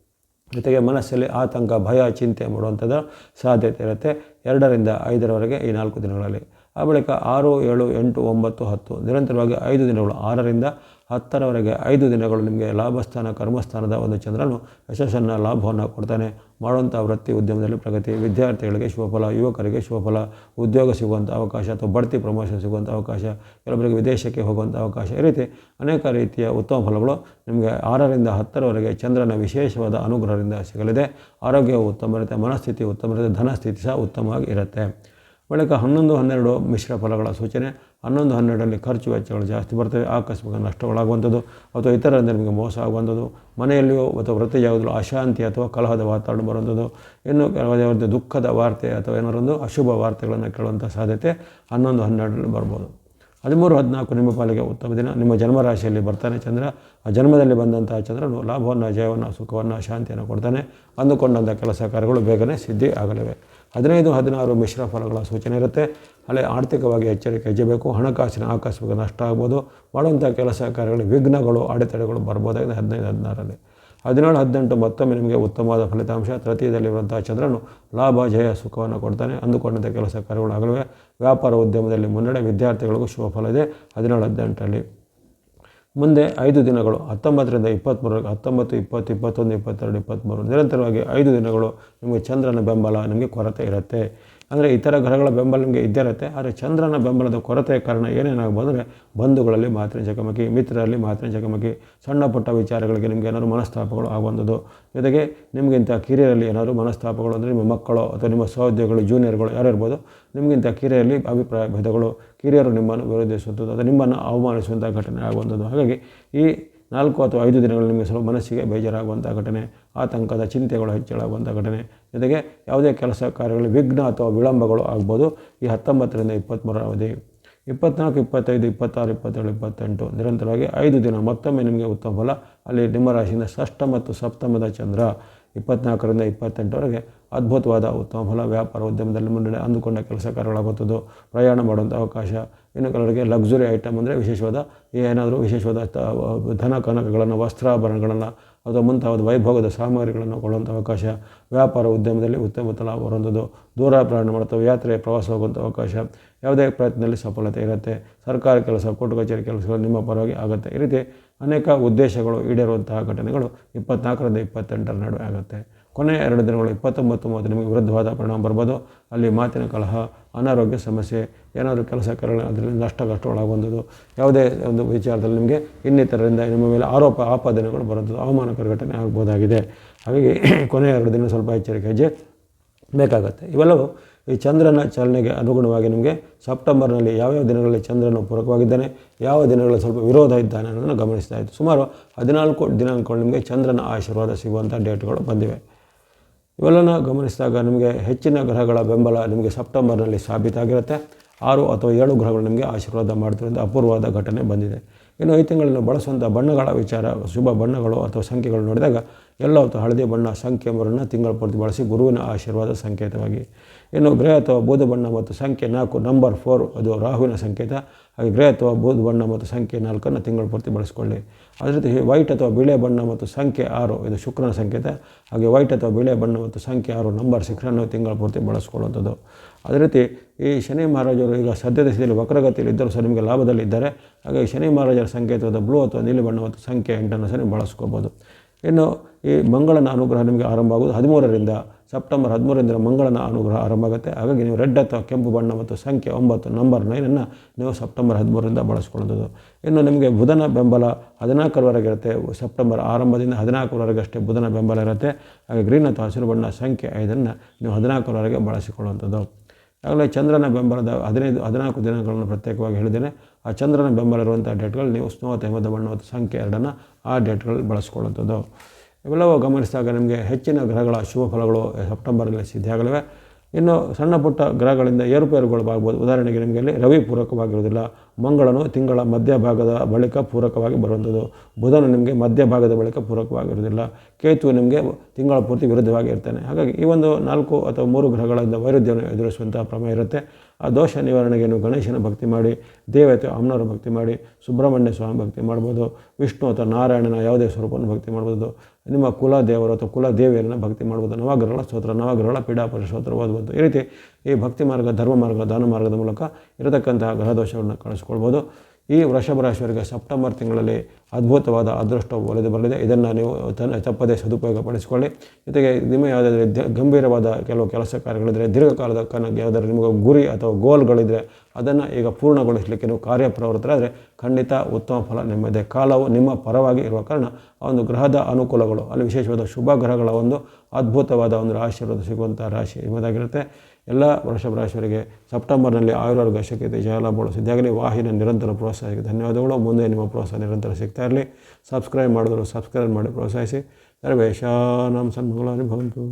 ಜೊತೆಗೆ ಮನಸ್ಸಲ್ಲಿ ಆತಂಕ, ಭಯ, ಚಿಂತೆ ಮಾಡುವಂಥದ್ದು ಸಾಧ್ಯತೆ ಇರುತ್ತೆ. ಎರಡರಿಂದ ಐದರವರೆಗೆ ಈ ನಾಲ್ಕು ದಿನಗಳಲ್ಲಿ. ಆ ಬಳಿಕ ಆರು, ಏಳು, ಎಂಟು, ಒಂಬತ್ತು, ಹತ್ತು, ನಿರಂತರವಾಗಿ ಐದು ದಿನಗಳು, ಆರರಿಂದ ಹತ್ತರವರೆಗೆ ಐದು ದಿನಗಳು ನಿಮಗೆ ಲಾಭಸ್ಥಾನ, ಕರ್ಮಸ್ಥಾನದ ಒಂದು ಚಂದ್ರನು ಯಶಸ್ಸನ್ನು, ಲಾಭವನ್ನು ಕೊಡ್ತಾನೆ. ಮಾಡುವಂಥ ವೃತ್ತಿ ಉದ್ಯಮದಲ್ಲಿ ಪ್ರಗತಿ. ವಿದ್ಯಾರ್ಥಿಗಳಿಗೆ ಶುಭಫಲ ಯುವಕರಿಗೆ ಶುಭಫಲ ಉದ್ಯೋಗ ಸಿಗುವಂಥ ಅವಕಾಶ ಅಥವಾ ಬಡ್ತಿ ಪ್ರಮೋಷನ್ ಸಿಗುವಂಥ ಅವಕಾಶ. ಕೆಲವೊಬ್ಬರಿಗೆ ವಿದೇಶಕ್ಕೆ ಹೋಗುವಂಥ ಅವಕಾಶ. ಈ ರೀತಿ ಅನೇಕ ರೀತಿಯ ಉತ್ತಮ ಫಲಗಳು ನಿಮಗೆ ಆರರಿಂದ ಹತ್ತರವರೆಗೆ ಚಂದ್ರನ ವಿಶೇಷವಾದ ಅನುಗ್ರಹದಿಂದ ಸಿಗಲಿದೆ. ಆರೋಗ್ಯವು ಉತ್ತಮ ಇರುತ್ತೆ, ಮನಸ್ಥಿತಿ ಉತ್ತಮ ಇರುತ್ತೆ, ಧನಸ್ಥಿತಿ ಸಹ ಉತ್ತಮವಾಗಿ ಇರುತ್ತೆ. ಬಳಿಕ ಹನ್ನೊಂದು, ಹನ್ನೆರಡು ಮಿಶ್ರ ಫಲಗಳ ಸೂಚನೆ, ಹನ್ನೊಂದು, ಹನ್ನೆರಡರಲ್ಲಿ ಖರ್ಚು ವೆಚ್ಚಗಳು ಜಾಸ್ತಿ ಬರ್ತವೆ, ಆಕಸ್ಮಿಕ ನಷ್ಟಗಳಾಗುವಂಥದ್ದು, ಅಥವಾ ಇತರರಿಂದ ನಿಮಗೆ ಮೋಸ ಆಗುವಂಥದ್ದು, ಮನೆಯಲ್ಲಿಯೂ ಅಥವಾ ವೃತ್ತಿ ಯಾವುದಲ್ಲೂ ಅಶಾಂತಿ ಅಥವಾ ಕಲಹದ ವಾತಾವರಣ ಬರುವಂಥದ್ದು, ಇನ್ನು ಕೆಲವು ದುಃಖದ ವಾರ್ತೆ ಅಥವಾ ಏನಾರೊಂದು ಅಶುಭ ವಾರ್ತೆಗಳನ್ನು ಕೇಳುವಂಥ ಸಾಧ್ಯತೆ ಹನ್ನೊಂದು, ಹನ್ನೆರಡರಲ್ಲಿ ಬರ್ಬೋದು. ಹದಿಮೂರು, ಹದಿನಾಲ್ಕು ನಿಮ್ಮ ಪಾಲಿಗೆ ಉತ್ತಮ ದಿನ. ನಿಮ್ಮ ಜನ್ಮರಾಶಿಯಲ್ಲಿ ಬರ್ತಾನೆ ಚಂದ್ರ. ಆ ಜನ್ಮದಲ್ಲಿ ಬಂದಂತಹ ಚಂದ್ರನು ಲಾಭವನ್ನು, ಜಯವನ್ನು, ಸುಖವನ್ನು, ಶಾಂತಿಯನ್ನು ಕೊಡ್ತಾನೆ. ಅಂದುಕೊಂಡಂಥ ಕೆಲಸ ಕಾರ್ಯಗಳು ಬೇಗನೆ ಸಿದ್ಧಿ ಆಗಲಿವೆ. ಹದಿನೈದು, ಹದಿನಾರು ಮಿಶ್ರ ಫಲಗಳ ಸೂಚನೆ ಇರುತ್ತೆ. ಅಲ್ಲಿ ಆರ್ಥಿಕವಾಗಿ ಎಚ್ಚರಿಕೆ ಹೆಜ್ಜಬೇಕು ಹಣಕಾಸಿನ ಆಕಸ್ಮಿಕ ನಷ್ಟ ಆಗ್ಬೋದು, ಮಾಡುವಂಥ ಕೆಲಸ ಕಾರ್ಯಗಳಲ್ಲಿ ವಿಘ್ನಗಳು, ಅಡೆತಡೆಗಳು ಬರ್ಬೋದಾಗಿದೆ ಹದಿನೈದು, ಹದಿನಾರರಲ್ಲಿ. ಹದಿನೇಳು, ಹದಿನೆಂಟು ಮತ್ತೊಮ್ಮೆ ನಿಮಗೆ ಉತ್ತಮವಾದ ಫಲಿತಾಂಶ, ತೃತೀಯದಲ್ಲಿರುವಂಥ ಚಂದ್ರನು ಲಾಭ, ಜಯ, ಸುಖವನ್ನು ಕೊಡ್ತಾನೆ. ಅಂದುಕೊಂಡಂಥ ಕೆಲಸ ಕಾರ್ಯಗಳು ಆಗಲಿವೆ ವ್ಯಾಪಾರ ಉದ್ಯಮದಲ್ಲಿ ಮುನ್ನಡೆ, ವಿದ್ಯಾರ್ಥಿಗಳಿಗೂ ಶುಭ ಫಲ ಇದೆ. ಹದಿನೇಳು, ಹದಿನೆಂಟರಲ್ಲಿ ಮುಂದೆ ಐದು ದಿನಗಳು, ಹತ್ತೊಂಬತ್ತರಿಂದ ಇಪ್ಪತ್ತ್ಮೂರು ಹತ್ತೊಂಬತ್ತು, ಇಪ್ಪತ್ತು, ಇಪ್ಪತ್ತೊಂದು, ಇಪ್ಪತ್ತೆರಡು, ಇಪ್ಪತ್ತ್ಮೂರು, ನಿರಂತರವಾಗಿ ಐದು ದಿನಗಳು ನಿಮಗೆ ಚಂದ್ರನ ಬೆಂಬಲ ನಿಮಗೆ ಕೊರತೆ ಇರುತ್ತೆ. ಅಂದರೆ ಇತರ ಗ್ರಹಗಳ ಬೆಂಬಲ ನಿಮಗೆ ಇದ್ದೇ ಇರುತ್ತೆ, ಆದರೆ ಚಂದ್ರನ ಬೆಂಬಲದ ಕೊರತೆಯ ಕಾರಣ ಏನೇನಾಗ್ಬೋದು ಅಂದರೆ ಬಂಧುಗಳಲ್ಲಿ ಮಾತ್ರ ಚಕಮಕಿ ಮಿತ್ರರಲ್ಲಿ ಮಾತ್ರ ಚಕಮಕಿ ಸಣ್ಣ ಪುಟ್ಟ ವಿಚಾರಗಳಿಗೆ ನಿಮಗೆ ಏನಾದರೂ ಮನಸ್ತಾಪಗಳು ಆಗುವಂಥದ್ದು. ಜೊತೆಗೆ ನಿಮಗಿಂತ ಕಿರಿಯರಲ್ಲಿ ಏನಾದರೂ ಮನಸ್ತಾಪಗಳು ಅಂದರೆ ನಿಮ್ಮ ಮಕ್ಕಳು ಅಥವಾ ನಿಮ್ಮ ಸಹೋದ್ಯೋಗಿಗಳು ಜೂನಿಯರ್ಗಳು ಯಾರು ಇರ್ಬೋದು ನಿಮಗಿಂತ ಕಿರಿಯರಲ್ಲಿ ಅಭಿಪ್ರಾಯ ಭೇದಗಳು, ಕಿರಿಯರು ನಿಮ್ಮನ್ನು ವಿರೋಧಿಸುವಂಥದ್ದು ಅಥವಾ ನಿಮ್ಮನ್ನು ಅವಮಾನಿಸುವಂಥ ಘಟನೆ ಆಗುವಂಥದ್ದು. ಹಾಗಾಗಿ ಈ ನಾಲ್ಕು ಅಥವಾ ಐದು ದಿನಗಳು ನಿಮಗೆ ಸ್ವಲ್ಪ ಮನಸ್ಸಿಗೆ ಬೇಜಾರಾಗುವಂಥ ಘಟನೆ, ಆತಂಕದ ಚಿಂತೆಗಳು ಹೆಚ್ಚಳಾಗುವಂಥ ಘಟನೆ, ಜೊತೆಗೆ ಯಾವುದೇ ಕೆಲಸ ಕಾರ್ಯಗಳು ವಿಘ್ನ ಅಥವಾ ವಿಳಂಬಗಳು ಆಗ್ಬೋದು. ಈ ಹತ್ತೊಂಬತ್ತರಿಂದ ಇಪ್ಪತ್ತ್ಮೂರರ ಅವಧಿ, ಇಪ್ಪತ್ನಾಲ್ಕು, ಇಪ್ಪತ್ತೈದು, ಇಪ್ಪತ್ತಾರು, ಇಪ್ಪತ್ತೇಳು, ಇಪ್ಪತ್ತೆಂಟು ನಿರಂತರವಾಗಿ ಐದು ದಿನ ಮತ್ತೊಮ್ಮೆ ನಿಮಗೆ ಉತ್ತಮ ಫಲ. ಅಲ್ಲಿ ನಿಮ್ಮ ರಾಶಿಯಿಂದ ಷಷ್ಠ ಮತ್ತು ಸಪ್ತಮದ ಚಂದ್ರ. ಇಪ್ಪತ್ನಾಲ್ಕರಿಂದ ಇಪ್ಪತ್ತೆಂಟರವರೆಗೆ ಅದ್ಭುತವಾದ ಉತ್ತಮ ಫಲ ವ್ಯಾಪಾರ ಉದ್ಯಮದಲ್ಲಿ ಮುನ್ನಡೆ ಅಂದುಕೊಂಡ ಕೆಲಸ ಕಾರ್ಯಗಳಾಗುತ್ತದೆ ಪ್ರಯಾಣ ಮಾಡುವಂಥ ಅವಕಾಶ, ಇನ್ನು ಕೆಲವರಿಗೆ ಲಕ್ಸುರಿ ಐಟಮ್ ಅಂದರೆ ವಿಶೇಷವಾದ ಏನಾದರೂ ವಿಶೇಷವಾದ ಧನ ಕನಕಗಳನ್ನು, ವಸ್ತ್ರಾಭರಣಗಳನ್ನು ಅಥವಾ ಮುಂತಾದ ವೈಭೋಗದ ಸಾಮಗ್ರಿಗಳನ್ನು ಕೊಳ್ಳುವಂಥ ಅವಕಾಶ ವ್ಯಾಪಾರ ಉದ್ಯಮದಲ್ಲಿ ಉತ್ತಮ ಲಾಭ ಬರುವಂಥದ್ದು. ದೂರ ಪ್ರಯಾಣ ಮಾಡುತ್ತವೆ ಯಾತ್ರೆ ಪ್ರವಾಸ ಹೋಗುವಂಥ ಅವಕಾಶ ಯಾವುದೇ ಪ್ರಯತ್ನದಲ್ಲಿ ಸಫಲತೆ ಇರುತ್ತೆ. ಸರ್ಕಾರ ಕೆಲಸ, ಕೋರ್ಟ್ ಕಚೇರಿ ಕೆಲಸಗಳು ನಿಮ್ಮ ಪರವಾಗಿ ಆಗುತ್ತೆ. ಈ ರೀತಿ ಅನೇಕ ಉದ್ದೇಶಗಳು ಈಡೇರುವಂತಹ ಘಟನೆಗಳು ಇಪ್ಪತ್ನಾಲ್ಕರಿಂದ ಇಪ್ಪತ್ತೆಂಟರ ನಡುವೆ ಆಗುತ್ತೆ. ಕೊನೆಯ ಎರಡು ದಿನಗಳು, ಇಪ್ಪತ್ತೊಂಬತ್ತು, ಮೂವತ್ತು ನಿಮಗೆ ವಿರುದ್ಧವಾದ ಪರಿಣಾಮ ಬರ್ಬೋದು. ಅಲ್ಲಿ ಮಾತಿನ ಕಲಹ, ಅನಾರೋಗ್ಯ ಸಮಸ್ಯೆ, ಏನಾದರೂ ಕೆಲಸ ಕಾರ್ಯಗಳು ಅದರಲ್ಲಿ ನಷ್ಟ ಕಷ್ಟಗಳಾಗುವಂಥದ್ದು ಯಾವುದೇ ಒಂದು ವಿಚಾರದಲ್ಲಿ ನಿಮಗೆ ಇನ್ನಿತರರಿಂದ ನಿಮ್ಮ ಮೇಲೆ ಆರೋಪ, ಆಪಾದನೆಗಳು ಬರುವಂಥದ್ದು ಅವಮಾನಕರ ಘಟನೆ ಆಗ್ಬೋದಾಗಿದೆ. ಹಾಗಾಗಿ ಕೊನೆಯ ಎರಡು ದಿನ ಸ್ವಲ್ಪ ಎಚ್ಚರಿಕೆ ಹೆಜ್ಜೆ ಬೇಕಾಗುತ್ತೆ. ಇವೆಲ್ಲವೂ ಈ ಚಂದ್ರನ ಚಲನೆಗೆ ಅನುಗುಣವಾಗಿ ನಿಮಗೆ ಸೆಪ್ಟೆಂಬರ್ನಲ್ಲಿ ಯಾವ್ಯಾವ ದಿನಗಳಲ್ಲಿ ಚಂದ್ರನು ಪೂರಕವಾಗಿದ್ದಾನೆ, ಯಾವ ದಿನಗಳಲ್ಲಿ ಸ್ವಲ್ಪ ವಿರೋಧ ಇದ್ದಾನೆ ಅನ್ನೋದನ್ನು ಗಮನಿಸ್ತಾ ಇತ್ತು. ಸುಮಾರು ಹದಿನಾಲ್ಕು ದಿನಾಂಕಗಳು ನಿಮಗೆ ಚಂದ್ರನ ಆಶೀರ್ವಾದ ಸಿಗುವಂಥ ಡೇಟ್ಗಳು ಬಂದಿವೆ. ಇವೆಲ್ಲನ ಗಮನಿಸಿದಾಗ ನಿಮಗೆ ಹೆಚ್ಚಿನ ಗ್ರಹಗಳ ಬೆಂಬಲ ನಿಮಗೆ ಸೆಪ್ಟೆಂಬರ್ನಲ್ಲಿ ಸಾಬೀತಾಗಿರುತ್ತೆ. ಆರು ಅಥವಾ ಏಳು ಗ್ರಹಗಳು ನಿಮಗೆ ಆಶೀರ್ವಾದ ಮಾಡ್ತಿರೋದು ಅಪೂರ್ವವಾದ ಘಟನೆ ಬಂದಿದೆ. ಇನ್ನು ಈ ತಿಂಗಳನ್ನು ಬಳಸುವಂಥ ಬಣ್ಣಗಳ ವಿಚಾರ, ಶುಭ ಬಣ್ಣಗಳು ಅಥವಾ ಸಂಖ್ಯೆಗಳು ನೋಡಿದಾಗ ಎಲ್ಲ ಅಥವಾ ಹಳದಿ ಬಣ್ಣ, ಸಂಖ್ಯೆ ಮೂರನ್ನು ತಿಂಗಳ ಪೂರ್ತಿ ಬಳಸಿ ಗುರುವಿನ ಆಶೀರ್ವಾದ ಸಂಕೇತವಾಗಿ. ಇನ್ನು ಗ್ರಹ ಅಥವಾ ಬೂದು ಬಣ್ಣ ಮತ್ತು ಸಂಖ್ಯೆ ನಾಲ್ಕು, ನಂಬರ್ ಫೋರ್, ಅದು ರಾಹುವಿನ ಸಂಕೇತ. ಹಾಗೆ ಗ್ರೇ ಅಥವಾ ಬೂದು ಬಣ್ಣ ಮತ್ತು ಸಂಖ್ಯೆ ನಾಲ್ಕನ್ನು ತಿಂಗಳ ಪೂರ್ತಿ ಬಳಸ್ಕೊಳ್ಳಿ. ಅದೇ ರೀತಿ ವೈಟ್ ಅಥವಾ ಬಿಳೆ ಬಣ್ಣ ಮತ್ತು ಸಂಖ್ಯೆ ಆರು, ಇದು ಶುಕ್ರನ ಸಂಕೇತ. ಹಾಗೆ ವೈಟ್ ಅಥವಾ ಬಿಳೆ ಬಣ್ಣ ಮತ್ತು ಸಂಖ್ಯೆ ಆರು ನಂಬರ್ ಸಿಕ್ಸನ್ನು ತಿಂಗಳ ಪೂರ್ತಿ ಬಳಸ್ಕೊಳ್ಳುವಂಥದ್ದು. ಅದೇ ರೀತಿ ಈ ಶನಿ ಮಹಾರಾಜರು ಈಗ ಸದ್ಯದ ಸ್ಥಿತಿಯಲ್ಲಿ ವಕ್ರಗತಿಯಲ್ಲಿ ಇದ್ದರೂ ಸಹ ನಿಮಗೆ ಲಾಭದಲ್ಲಿದ್ದಾರೆ ಹಾಗೆ ಶನಿ ಮಹಾರಾಜರ ಸಂಕೇತವಾದ ಬ್ಲೂ ಅಥವಾ ನೀಲಿ ಬಣ್ಣ ಮತ್ತು ಸಂಖ್ಯೆ ಎಂಟನ್ನು ಸಹ ನೀವು ಬಳಸ್ಕೋಬೋದು. ಇನ್ನು ಈ ಮಂಗಳನ ಅನುಗ್ರಹ ನಿಮಗೆ ಆರಂಭ ಆಗುವುದು ಹದಿಮೂರರಿಂದ ಸೆಪ್ಟೆಂಬರ್ ಹದಿಮೂರರಿಂದ ಮಂಗಳನ ಅನುಗ್ರಹ ಆರಂಭ ಆಗುತ್ತೆ ಹಾಗಾಗಿ ನೀವು ರೆಡ್ ಅಥವಾ ಕೆಂಪು ಬಣ್ಣ ಮತ್ತು ಸಂಖ್ಯೆ ಒಂಬತ್ತು, ನಂಬರ್ ನೈನನ್ನು ನೀವು ಸೆಪ್ಟೆಂಬರ್ ಹದಿಮೂರರಿಂದ ಬಳಸ್ಕೊಳ್ಳೋದು ಇನ್ನು ನಿಮಗೆ ಬುಧನ ಬೆಂಬಲ ಹದಿನಾಲ್ಕರವರೆಗೆ ಇರುತ್ತೆ ಸೆಪ್ಟೆಂಬರ್ ಆರಂಭದಿಂದ ಹದಿನಾಲ್ಕರವರೆಗೆ ಅಷ್ಟೇ ಬುಧನ ಬೆಂಬಲ ಇರುತ್ತೆ. ಹಾಗೆ ಗ್ರೀನ್ ಅಥವಾ ಹಸಿರು ಬಣ್ಣ ಸಂಖ್ಯೆ ಐದನ್ನು ನೀವು ಹದಿನಾಲ್ಕರವರೆಗೆ ಬಳಸಿಕೊಳ್ಳುವಂಥದ್ದು. ಆಗಲೇ ಚಂದ್ರನ ಬೆಂಬಲದ ಹದಿನೈದು, ಹದಿನಾಲ್ಕು ದಿನಗಳನ್ನು ಪ್ರತ್ಯೇಕವಾಗಿ ಹೇಳಿದ್ದೇನೆ. ಆ ಚಂದ್ರನ ಬೆಂಬಲ ಇರುವಂಥ ಡೇಟ್ಗಳು ನೀವು ಸ್ನೋ ಅಥವಾ ಬಣ್ಣ ಮತ್ತು ಸಂಖ್ಯೆ ಎರಡನ್ನು ಆ ಡೇಟ್ಗಳು ಬಳಸ್ಕೊಳ್ಳುವಂಥದ್ದು. ಇವೆಲ್ಲವೂ ಗಮನಿಸಿದಾಗ ನಿಮಗೆ ಹೆಚ್ಚಿನ ಗ್ರಹಗಳ ಶುಭ ಫಲಗಳು ಸಿದ್ಧ ಸಿದ್ಧಿಯಾಗಲಿವೆ ಇನ್ನು ಸಣ್ಣ ಪುಟ್ಟ ಗ್ರಹಗಳಿಂದ ಏರುಪೇರುಗಳು ಆಗ್ಬೋದು ಉದಾಹರಣೆಗೆ ನಿಮಗೆ ಇಲ್ಲಿ ರವಿ ಪೂರಕವಾಗಿರುವುದಿಲ್ಲ. ಮಂಗಳನು ತಿಂಗಳ ಮಧ್ಯಭಾಗದ ಬಳಿಕ ಪೂರಕವಾಗಿ ಬರುವಂಥದ್ದು. ಬುಧನು ನಿಮಗೆ ಮಧ್ಯಭಾಗದ ಬಳಿಕ ಪೂರಕವಾಗಿರುವುದಿಲ್ಲ. ಕೇತು ನಿಮಗೆ ತಿಂಗಳ ಪೂರ್ತಿ ವಿರುದ್ಧವಾಗಿ ಇರ್ತಾನೆ. ಹಾಗಾಗಿ ಈ ಒಂದು ನಾಲ್ಕು ಅಥವಾ ಮೂರು ಗ್ರಹಗಳಿಂದ ವೈರುಧ್ಯವನ್ನು ಎದುರಿಸುವಂಥ ಪ್ರಮೇಯ ಇರುತ್ತೆ. ಆ ದೋಷ ನಿವಾರಣೆಗೆ ನೀವು ಗಣೇಶನ ಭಕ್ತಿ ಮಾಡಿ, ದೇವತೆ ಅಮ್ಮನವರ ಭಕ್ತಿ ಮಾಡಿ, ಸುಬ್ರಹ್ಮಣ್ಯ ಸ್ವಾಮಿ ಭಕ್ತಿ ಮಾಡ್ಬೋದು, ವಿಷ್ಣು ಅಥವಾ ನಾರಾಯಣನ ಯಾವುದೇ ಸ್ವರೂಪವನ್ನು ಭಕ್ತಿ ಮಾಡ್ಬೋದು, ನಿಮ್ಮ ಕುಲ ದೇವರು ಅಥವಾ ಕುಲ ದೇವಿಯರನ್ನು ಭಕ್ತಿ ಮಾಡ್ಬೋದು, ನವಗ್ರಹಗಳ ಸ್ತೋತ್ರ, ನವಗ್ರಹಗಳ ಪೀಡಾಪರ ಸ್ತೋತ್ರ ಓದ್ಬೋದು. ಈ ರೀತಿ ಈ ಭಕ್ತಿ ಮಾರ್ಗ, ಧರ್ಮ ಮಾರ್ಗ, ದಾನ ಮಾರ್ಗದ ಮೂಲಕ ಇರತಕ್ಕಂತಹ ಗ್ರಹದೋಷವನ್ನು ಕಳಿಸ್ಕೊಳ್ಬೋದು ಈ ವೃಷಭ ರಾಶಿಯವರಿಗೆ ಸೆಪ್ಟೆಂಬರ್ ತಿಂಗಳಲ್ಲಿ ಅದ್ಭುತವಾದ ಅದೃಷ್ಟ ಒಲಿದು ಬರಲಿದೆ. ಇದನ್ನು ನೀವು ತನ್ನ ತಪ್ಪದೇ ಸದುಪಯೋಗ ಪಡಿಸಿಕೊಳ್ಳಿ ಜೊತೆಗೆ ನಿಮ್ಮ ಯಾವುದಾದ್ರೂ ಗಂಭೀರವಾದ ಕೆಲವು ಕೆಲಸ ಕಾರ್ಯಗಳಿದ್ದರೆ ದೀರ್ಘಕಾಲದ ಕನ ಯಾವುದಾದ್ರೂ ನಿಮಗೆ ಗುರಿ ಅಥವಾ ಗೋಲ್ಗಳಿದ್ದರೆ ಅದನ್ನು ಈಗ ಪೂರ್ಣಗೊಳಿಸಲಿಕ್ಕೆ ನೀವು ಕಾರ್ಯಪ್ರವೃತ್ತರಾದರೆ ಖಂಡಿತ ಉತ್ತಮ ಫಲ ನಿಮ್ಮದೇ. ಕಾಲವು ನಿಮ್ಮ ಪರವಾಗಿ ಇರುವ ಕಾರಣ ಆ ಒಂದು ಗ್ರಹದ ಅನುಕೂಲಗಳು, ಅಲ್ಲಿ ವಿಶೇಷವಾದ ಶುಭ ಗ್ರಹಗಳ ಒಂದು ಅದ್ಭುತವಾದ ಒಂದು ಆಶೀರ್ವಾದ ಸಿಗುವಂಥ ರಾಶಿ ನಿಮ್ಮದಾಗಿರುತ್ತೆ. ಎಲ್ಲ ವೃಷಭ ರಾಶಿಯವರಿಗೆ ಸೆಪ್ಟೆಂಬರ್ನಲ್ಲಿ ಆಯುರ್ವರ್ಗ ಶಕ್ತಿ ಜಯಲಾಭಗಳು ಸಿದ್ಧಾಗಲಿ ವಾಹಿನ ನಿರಂತರ ಪ್ರೋತ್ಸಾಹಿಸಿ. ಧನ್ಯವಾದಗಳು. ಮುಂದೆ ನಿಮ್ಮ ಪ್ರೋತ್ಸಾಹ ನಿರಂತರ ಸಿಗ್ತಾ ಇರಲಿ. ಸಬ್ಸ್ಕ್ರೈಬ್ ಮಾಡಿದ್ರು ಸಬ್ಸ್ಕ್ರೈಬ್ ಮಾಡಿ ಪ್ರೋತ್ಸಾಹಿಸಿ. ಸರ್ವೇಶಾನಾಂ ಸನ್ಮಗಳು ಭವಂತು.